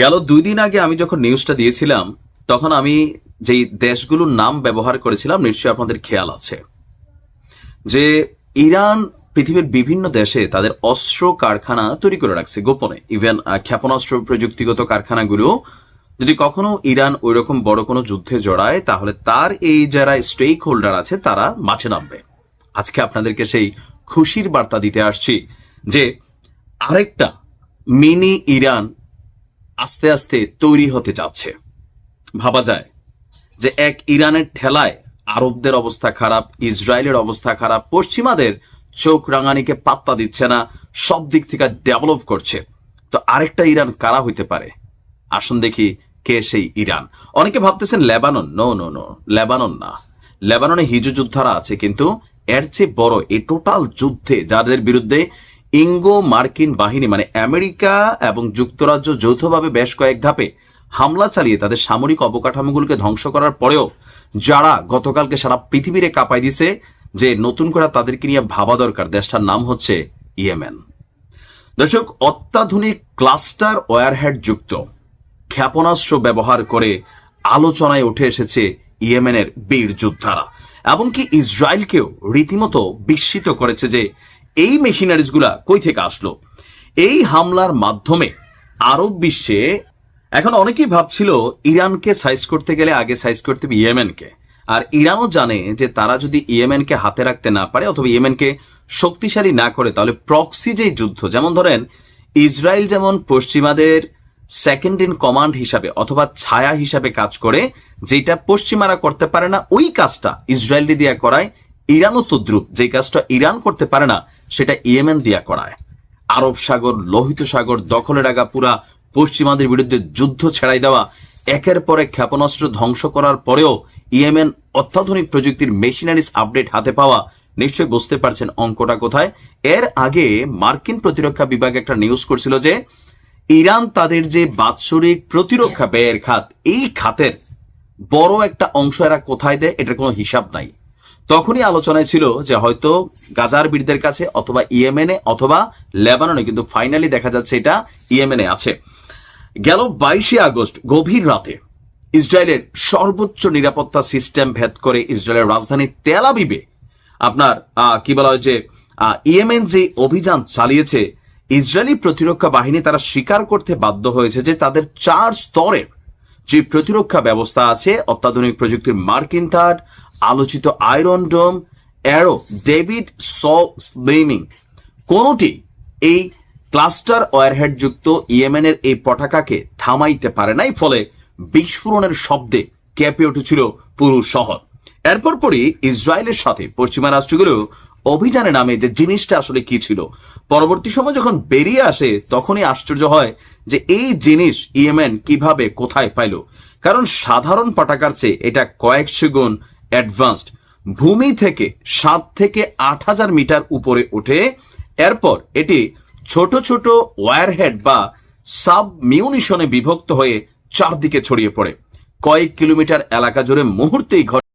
গেল দুই দিন আগে আমি যখন নিউজটা দিয়েছিলাম, তখন আমি যেই দেশগুলোর নাম ব্যবহার করেছিলাম, নিশ্চয়ই আপনাদের খেয়াল আছে। যে ইরান পৃথিবীর বিভিন্ন দেশে তাদের অস্ত্র কারখানা তৈরি করে রাখছে গোপনে। ইভেন ক্ষেপণাস্ত্র প্রযুক্তিগত কারখানাগুলো যদি কখনো ইরান ওইরকম বড় কোনো যুদ্ধে জড়ায়, তাহলে তার এই যারা স্টেক হোল্ডার আছে, তারা মাঠে নামবে। আজকে আপনাদেরকে সেই খুশির বার্তা দিতে আসছি যে আরেকটা মিনি ইরান আস্তে আস্তে তৈরি হতে যাচ্ছে। ভাবা যায় যে এক ইরানের ঠেলায় আরবদের অবস্থা খারাপ, ইসরায়েলের অবস্থা খারাপ, পশ্চিমাদের চোখ রাঙানিকে পাত্তা দিচ্ছে না, সব দিক থেকে ডেভেলপ করছে। তো আরেকটা ইরান কারা হইতে পারে? আসুন দেখি কে সেই ইরান। অনেকে ভাবতেছেন Lebanon. No no no Lebanon না। লেবাননে হিজু যোদ্ধারা আছে, কিন্তু এর চেয়ে বড় এই টোটাল যুদ্ধে যাদের বিরুদ্ধে ইঙ্গো মার্কিন বাহিনী মানে আমেরিকা এবং যুক্তরাজ্য যৌথভাবে বেশ কয়েক ধাপে হামলা চালিয়ে তাদের সামরিক অবকাঠামোগুলোকে ধ্বংস করার পরেও যারা গতকালকে সারা পৃথিবীরে কাঁপাই দিছে যে নতুন করে তাদেরকে নিয়ে ভাবা দরকার, দেশটার নাম হচ্ছে ইয়েমেন। দর্শক, অত্যাধুনিক ক্লাস্টার ওয়ারহেড যুক্ত ক্ষেপণাস্ত্র ব্যবহার করে আলোচনায় উঠে এসেছে ইয়েমেনের বীর যোদ্ধারা। এমনকি ইসরায়েলকেও রীতিমতো বিস্মিত করেছে যে এই মেশিনারিজগুলা কই থেকে আসলো? এই হামলার মাধ্যমে আরব বিশ্বে এখন অনেকেই ভাবছিল ইরানকে সাইজ করতে গেলে আগে সাইজ করতে হবে ইয়েমেনকে। আর ইরানও জানে যে তারা যদি ইয়েমেনকে হাতে রাখতে না পারে অথবা ইয়েমেনকে শক্তিশালী না করে, তাহলে প্রক্সি যে যুদ্ধ, যেমন ধরেন ইসরায়েল যেমন পশ্চিমাদের সেকেন্ড ইন কমান্ড হিসাবে অথবা ছায়া হিসাবে কাজ করে, যেটা পশ্চিমারা করতে পারে না, ওই কাজটা ইসরায়েলি দিয়ে করায়, ইরানও তদ্রুপ যে কাজটা ইরান করতে পারে না সেটা ইয়েমেন দিয়া করায়। আরব সাগর, লোহিত সাগর দখলের আগা পুরা পশ্চিমাদের বিরুদ্ধে যুদ্ধ ছেড়াই দেওয়া, একের পরে ক্ষেপণাস্ত্র ধ্বংস করার পরেও ইয়েমেন অত্যাধুনিক প্রযুক্তির মেশিনারিজ আপডেট হাতে পাওয়া নিশ্চয়ই বুঝতে পারছেন অঙ্কটা কোথায়। এর আগে মার্কিন প্রতিরক্ষা বিভাগ একটা নিউজ করছিল যে, ইরান তাদের যে বাৎসরিক প্রতিরক্ষা ব্যয়ের খাত, এই খাতের বড় একটা অংশ এরা কোথায় দেয়, এটার কোনো হিসাব নাই। তখনই আলোচনায় ছিল যে হয়তো গাজার বীরদের কাছে অথবা ইয়েমেনে অথবা লেবাননে, কিন্তু ফাইনালি দেখা যাচ্ছে এটা ইয়েমেনে আছে। গেল বাইশে আগস্ট, গভীর রাতে ইসরায়েলের সর্বোচ্চ নিরাপত্তা সিস্টেম ভেদ করে ইসরায়েলের রাজধানী তেলাবিবে আপনার কি বলা হয় যে ইয়েমেন যে অভিযান চালিয়েছে, ইসরায়েলি প্রতিরক্ষা বাহিনী তারা স্বীকার করতে বাধ্য হয়েছে যে তাদের চার স্তরের যে প্রতিরক্ষা ব্যবস্থা আছে, অত্যাধুনিক প্রযুক্তির মার্কিন থার্ড আলোচিত আয়রন ডোম, অ্যারো, ডেভিড স স্লিমিং। কোনটি এই ক্লাস্টার ওয়ারহেড যুক্ত ইয়েমেনের এই পটাকাকে থামাইতে পারে নাই, ফলে বিস্ফোরণের শব্দে কেঁপে উঠেছিল পুরো শহর। এরপর পরই ইসরায়েলের সাথে পশ্চিমা রাষ্ট্রগুলো অভিযানে নামে যে জিনিসটা আসলে কি ছিল। পরবর্তী সময় যখন বেরিয়ে আসে, তখনই আশ্চর্য হয় যে এই জিনিস ইয়েমেন কীভাবে কোথায় পাইল। কারণ সাধারণ পটাকার চেয়ে এটা কয়েকশো গুণ অ্যাডভান্সড ভূমি থেকে সাত থেকে আট হাজার মিটার উপরে ওঠে এরপর এটি ছোট ছোট ওয়ারহেড বা সাব মিউনিশনে বিভক্ত হয়ে চারদিকে ছড়িয়ে পড়ে। কয়েক কিলোমিটার এলাকা জুড়ে মুহূর্তেই ঘটে